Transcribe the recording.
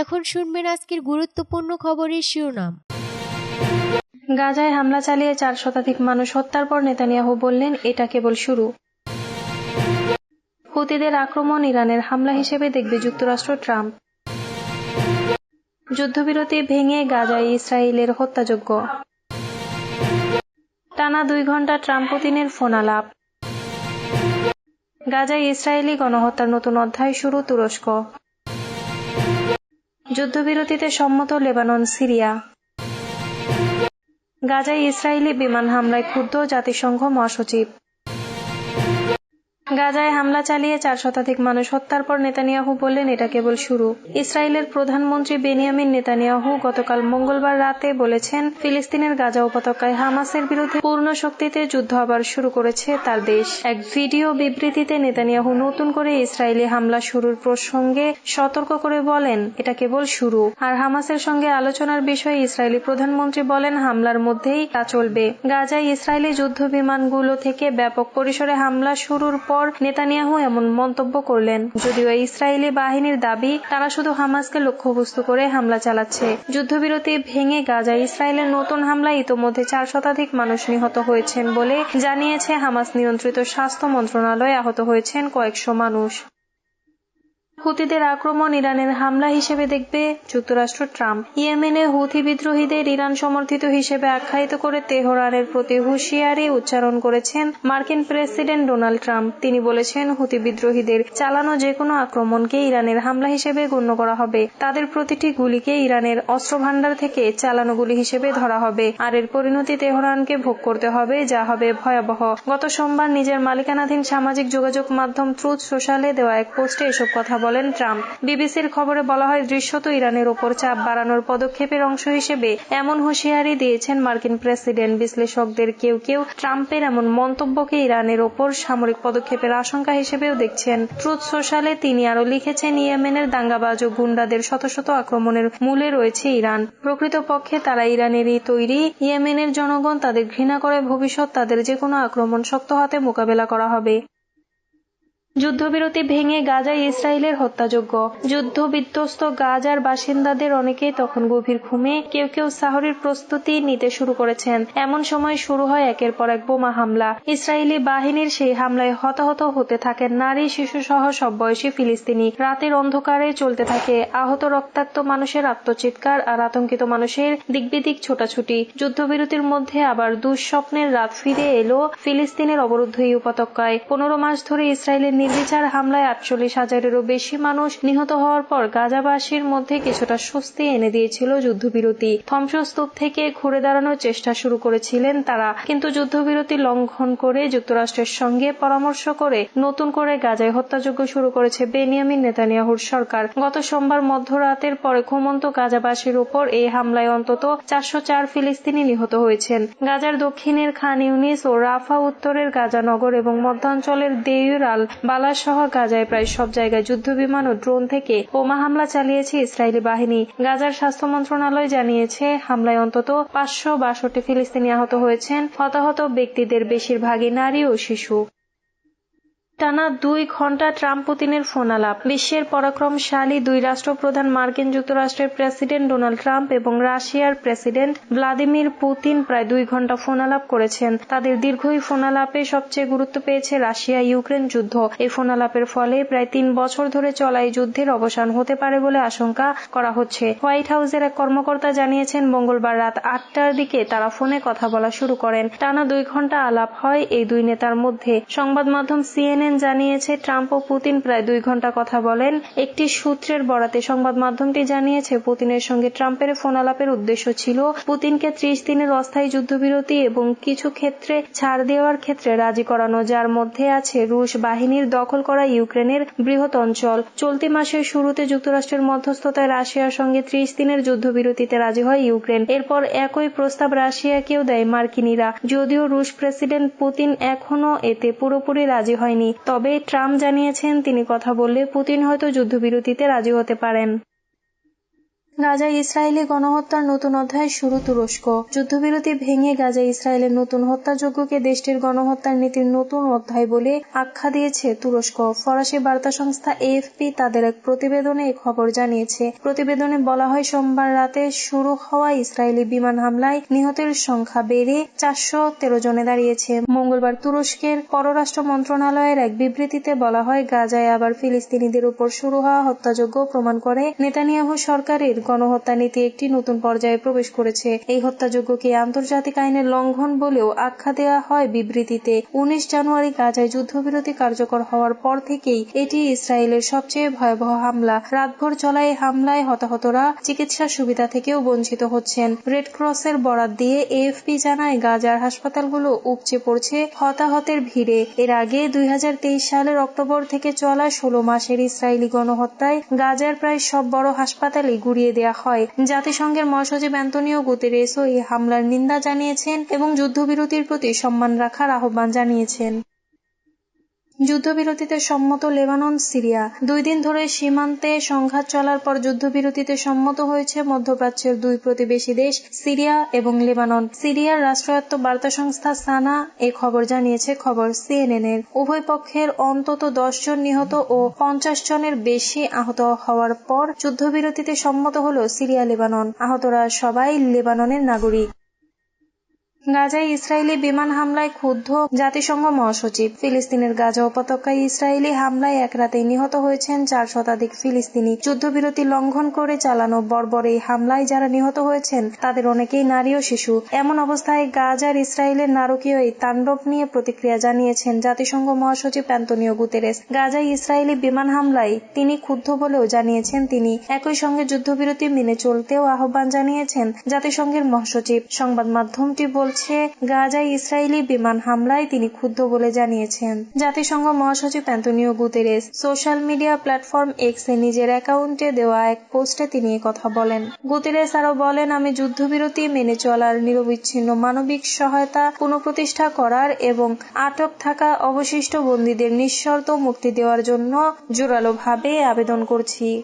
এখন শুনবেন আজকের গুরুত্বপূর্ণ খবরের শিরোনাম। গাজায় হামলা চালিয়ে চার শতাধিক মানুষ হত্যার পর নেতানিয়াহু বললেন, এটা কেবল শুরু। হুতিদের আক্রমণ ইরানের হামলা হিসেবে দেখবে যুক্তরাষ্ট্র ট্রাম্প। যুদ্ধবিরতি ভেঙে গাজায় ইসরায়েলের হত্যাযোগ্য টানা দুই ঘণ্টা ট্রাম্প পুতিনের ফোন আলাপ। গাজায় ইসরায়েলি গণহত্যার নতুন অধ্যায় শুরু তুরস্ক। যুদ্ধবিরতিতে সম্মত লেবানন সিরিয়া। গাজায় ইসরায়েলি বিমান হামলায় ক্ষুব্ধ জাতিসংঘ মহাসচিব। গাজায় হামলা চালিয়ে চার শতাধিক মানুষ হত্যার পর নেতানিয়াহু বললেন, এটা কেবল শুরু। ইসরায়েলের প্রধানমন্ত্রী বেনিয়ামিন নেতানিয়াহু গতকাল মঙ্গলবার রাতে বলেছেন, ফিলিস্তিনের গাজা উপত্যকায় হামাসের বিরুদ্ধে পূর্ণ শক্তিতে যুদ্ধ আবার শুরু করেছে তার দেশ। এক ভিডিও বিবৃতিতে নেতানিয়াহু নতুন করে ইসরায়েলি হামলা শুরুর প্রসঙ্গে সতর্ক করে বলেন, এটা কেবল শুরু। আর হামাসের সঙ্গে আলোচনার বিষয়ে ইসরায়েলি প্রধানমন্ত্রী বলেন, হামলার মধ্যেই তা চলবে। গাজায় ইসরায়েলি যুদ্ধ বিমানগুলো থেকে ব্যাপক পরিসরে হামলা শুরুর পর নেতানিয়াহু এমন মন্তব্য করলেন। যদিও ইসরায়েলি বাহিনীর দাবি, তারা শুধু হামাসকে লক্ষ্যবস্তু করে হামলা চালাচ্ছে। যুদ্ধবিরতি ভেঙে গাজায় ইসরায়েলের নতুন হামলায় ইতোমধ্যে চার শতাধিক মানুষ নিহত হয়েছেন বলে জানিয়েছে হামাস নিয়ন্ত্রিত স্বাস্থ্য মন্ত্রণালয়ে আহত হয়েছেন কয়েকশো মানুষ। হুতিদের আক্রমণ ইরানের হামলা হিসেবে দেখবে যুক্তরাষ্ট্র ট্রাম্প। ইয়েমেনে হুথি বিদ্রোহীদের ইরান সমর্থিত হিসেবে আখ্যায়িত করে তেহরানের প্রতি হুঁশিয়ারি উচ্চারণ করেছেন মার্কিন প্রেসিডেন্ট ডোনাল্ড ট্রাম্প। তিনি বলেছেন, হুতি বিদ্রোহীদের চালানো যে কোনো আক্রমণকে ইরানের হামলা হিসেবে গণ্য করা হবে। তাদের প্রতিটি গুলিকে ইরানের অস্ত্র ভান্ডার থেকে চালানো গুলি হিসেবে ধরা হবে। আর এর পরিণতি তেহরানকে ভোগ করতে হবে, যা হবে ভয়াবহ। গত সোমবার নিজের মালিকানাধীন সামাজিক যোগাযোগ মাধ্যম ট্রুথ সোশ্যালে দেওয়া এক পোস্টে এসব কথা বলেন ট্রাম্প। বিবিসির খবরে বলা হয় দৃশ্যত ইরানের ওপর চাপ বাড়ানোর পদক্ষেপের অংশ হিসেবে এমন হুঁশিয়ারি দিয়েছেন মার্কিন প্রেসিডেন্ট। বিশ্লেষকদের কেউ কেউ ট্রাম্পের এমন মন্তব্যকে ইরানের ওপর সামরিক পদক্ষেপের আশঙ্কা হিসেবেও দেখছেন। ট্রুথ সোশ্যালে তিনি আরও লিখেছেন, ইয়েমেনের দাঙ্গাবাজ ও গুন্ডাদের শত শত আক্রমণের মূলে রয়েছে ইরান। প্রকৃতপক্ষে তারা ইরানেরই তৈরি, ইয়েমেনের জনগণ তাদের ঘৃণা করে ভবিষ্যৎ তাদের যে কোনো আক্রমণ শক্ত হাতে মোকাবেলা করা হবে। যুদ্ধবিরতি ভেঙে গাজায় ইসরায়েলের হত্যাযোগ্য যুদ্ধ বিধ্বস্ত গাজার বাসিন্দাদের অনেকেই তখন গভীর ঘুমে কেউ কেউ সাহরির প্রস্তুতি নিতে শুরু করেছেন। এমন সময় শুরু হয় একের পর এক বোমা হামলা। ইসরায়েলি বাহিনীর সেই হামলায় হতাহত হতে থাকেন নারী শিশু সহ সব বয়সী ফিলিস্তিনি। রাতের অন্ধকারে চলতে থাকে আহত রক্তাক্ত মানুষের আত্মচিৎকার আর আতঙ্কিত মানুষের দিকবিদিক ছোটাছুটি। যুদ্ধবিরতির মধ্যে আবার দুঃস্বপ্নের রাত ফিরে এলো ফিলিস্তিনের অবরুদ্ধ এই উপত্যকায়। পনেরো মাস ধরে ইসরায়েলের নির্বিচার হামলায় আটচল্লিশ হাজারেরও বেশি মানুষ নিহত হওয়ার পর গাজাবাসীর মধ্যে কিছুটা স্বস্তি এনে দিয়েছিল যুদ্ধবিরতি। ধ্বংসস্তূপ থেকে ঘুরে দাঁড়ানোর চেষ্টা শুরু করেছিলেন তারা, কিন্তু যুদ্ধবিরতি লঙ্ঘন করে যুক্তরাষ্ট্রের সঙ্গে পরামর্শ করে নতুন করে গাজায় হত্যাযজ্ঞ শুরু করেছে বেনিয়ামিন নেতানিয়াহুর সরকার। গত সোমবার মধ্যরাতের পরে ঘুমন্ত গাজাবাসীর উপর এই হামলায় অন্তত চারশো চার ফিলিস্তিনি নিহত হয়েছেন। গাজার দক্ষিণের খান ইউনিস ও রাফা উত্তরের গাজানগর এবং মধ্যাঞ্চলের দেউর আল বালা সহ গাজায় প্রায় সব জায়গায় যুদ্ধ বিমান ও ড্রোন থেকে বোমা হামলা চালিয়েছে ইসরায়েলি বাহিনী। গাজার স্বাস্থ্য মন্ত্রণালয় জানিয়েছে, হামলায় অন্তত পাঁচশো বাষট্টি ফিলিস্তিনি আহত হয়েছেন। হতাহত ব্যক্তিদের বেশিরভাগই নারী ও শিশু। টানা দুই ঘণ্টা ট্রাম্প পুতিনের ফোন আলাপ বিশ্বের পরাক্রমশালী দুই রাষ্ট্রপ্রধান মার্কিন যুক্তরাষ্ট্রের প্রেসিডেন্ট ডোনাল্ড ট্রাম্প এবং রাশিয়ার প্রেসিডেন্ট ভ্লাদিমির পুতিন প্রায় দুই ঘণ্টা ফোন আলাপ করেছেন। তাদের দীর্ঘই ফোন আলাপে সবচেয়ে গুরুত্ব পেয়েছে রাশিয়া ইউক্রেন যুদ্ধ। এই ফোন আলাপের ফলে প্রায় তিন বছর ধরে চলা এই যুদ্ধের অবসান হতে পারে বলে আশঙ্কা করা হচ্ছে। হোয়াইট হাউসের এক কর্মকর্তা জানিয়েছেন, মঙ্গলবার রাত আটটার দিকে তারা ফোনে কথা বলা শুরু করেন। টানা দুই ঘণ্টা আলাপ হয় এই দুই নেতার মধ্যে। সংবাদ মাধ্যম সিএনএন জানিয়েছে, ট্রাম্প ও পুতিন প্রায় দুই ঘণ্টা কথা বলেন। একটি সূত্রের বরাতে সংবাদ মাধ্যমটি জানিয়েছে, পুতিনের সঙ্গে ট্রাম্পের ফোন আলাপের উদ্দেশ্য ছিল পুতিনকে ত্রিশ দিনের অস্থায়ী যুদ্ধবিরতি এবং কিছু ক্ষেত্রে ছাড় দেওয়ার ক্ষেত্রে রাজি করানো, যার মধ্যে আছে রুশ বাহিনীর দখল করা ইউক্রেনের বৃহৎ অঞ্চল। চলতি মাসের শুরুতে যুক্তরাষ্ট্রের মধ্যস্থতায় রাশিয়ার সঙ্গে ত্রিশ দিনের যুদ্ধবিরতিতে রাজি হয় ইউক্রেন। এরপর একই প্রস্তাব রাশিয়াকেও দেয় মার্কিনীরা। যদিও রুশ প্রেসিডেন্ট পুতিন এখনও এতে পুরোপুরি রাজি হয়নি। তবে ট্রাম্প জানিয়েছেন তিনি কথা বললে পুতিন হয়তো যুদ্ধবিরতিতে রাজি হতে পারেন। গাজায় ইসরায়েলি গণহত্যার নতুন অধ্যায় শুরু তুরস্ক। যুদ্ধবিরতি ভেঙে গাজায় ইসরায়েলের নতুন হত্যাযজ্ঞকে দেশটির গণহত্যার নীতির নতুন অধ্যায় বলে আখ্যা দিয়েছে তুরস্ক। ফরাসি বার্তা সংস্থা এএফপি তাদের এক প্রতিবেদনে এ খবর জানিয়েছে। প্রতিবেদনে বলা হয়, সোমবার রাতে শুরু হওয়া ইসরায়েলি বিমান হামলায় নিহতের সংখ্যা বেড়ে চারশো তেরো জনে দাঁড়িয়েছে। মঙ্গলবার তুরস্কের পররাষ্ট্র মন্ত্রণালয়ের এক বিবৃতিতে বলা হয়, গাজায় আবার ফিলিস্তিনিদের উপর শুরু হওয়া হত্যাযজ্ঞ প্রমাণ করে নেতানিয়াহু সরকারের গণহত্যা নীতি একটি নতুন পর্যায়ে প্রবেশ করেছে। এই হত্যাযজ্ঞকে আন্তর্জাতিক আইনের লঙ্ঘন বলেও আখ্যা দেওয়া হয় বিবৃতিতে। উনিশ জানুয়ারি গাজায় যুদ্ধবিরতি কার্যকর হওয়ার পর থেকেই এটি ইসরায়েলের সবচেয়ে ভয়াবহ হামলা। রাতভর চলা এই হামলায় হতাহতরা চিকিৎসা সুবিধা থেকেও বঞ্চিত হচ্ছেন। রেড ক্রসের বরাত দিয়ে এএফপি জানায়, গাজার হাসপাতালগুলো উপচে পড়ছে হতাহতের ভিড়ে। এর আগে দুই হাজার তেইশ সালের অক্টোবর থেকে চলা ষোলো মাসের ইসরায়েলি গণহত্যায় গাজার প্রায় সব বড় হাসপাতালে গুড়িয়ে দেওয়া হয়। জাতিসংঘের মহাসচিব অ্যান্তনিও গুতেরেসও এই হামলার নিন্দা জানিয়েছেন এবং যুদ্ধবিরতির প্রতি সম্মান রাখার আহ্বান জানিয়েছেন। যুদ্ধবিরতিতে সম্মত লেবানন, সিরিয়া। দুই দিন ধরে সীমান্তে সংঘাত চলার পর যুদ্ধবিরতিতে সম্মত হয়েছে মধ্যপ্রাচ্যের দুই প্রতিবেশী দেশ, সিরিয়া এবং লেবানন। সিরিয়ার রাষ্ট্রায়ত্ত বার্তা সংস্থা সানা এ খবর জানিয়েছে খবর সিএনএন এর। উভয় পক্ষের অন্তত দশ জন নিহত ও পঞ্চাশ জনের বেশি আহত হওয়ার পর যুদ্ধবিরতিতে সম্মত হল সিরিয়া লেবানন আহতরা সবাই লেবাননের নাগরিক। গাজায় ইসরায়েলি বিমান হামলায় ক্ষুব্ধ জাতিসংঘ মহাসচিব। ফিলিস্তিনের গাজা উপত্যকায় ইসরায়েলি হামলায় এক রাতেই নিহত হয়েছেন চার শতাধিক ফিলিস্তিনি। যুদ্ধবিরতি লঙ্ঘন করে চালানো বর্বর এই হামলায় যারা নিহত হয়েছেন, তাদের অনেকেই নারী ও শিশু। এমন অবস্থায় গাজার ইসরায়েলের নারকীয় এই তাণ্ডব নিয়ে প্রতিক্রিয়া জানিয়েছেন জাতিসংঘ মহাসচিব অ্যান্তনিও গুতেরেস। গাজায় ইসরায়েলি বিমান হামলায় তিনি ক্ষুব্ধ বলেও জানিয়েছেন তিনি একই সঙ্গে যুদ্ধবিরতি মেনে চলতেও আহ্বান জানিয়েছেন জাতিসংঘের মহাসচিব। সংবাদ মাধ্যমটি বলছে গাজায় ইসরায়েলি বিমান হামলায় তিনি ক্ষুব্ধ বলে জানিয়েছেন। জাতিসংঘ মহাসচিব Antonio Guterres social media platform এক্সে নিজের অ্যাকাউন্টে দেওয়া এক পোস্টে তিনি কথা বলেন। গুতেরেস আরও বলেন, আমি যুদ্ধবিরতি মেনে চলার নিরবিচ্ছিন্ন মানবিক সহায়তা পুনঃপ্রতিষ্ঠা করার এবং আটক থাকা অবশিষ্ট বন্দীদের নিঃশর্ত মুক্তি দেওয়ার জন্য জোরালোভাবে আবেদন করছি।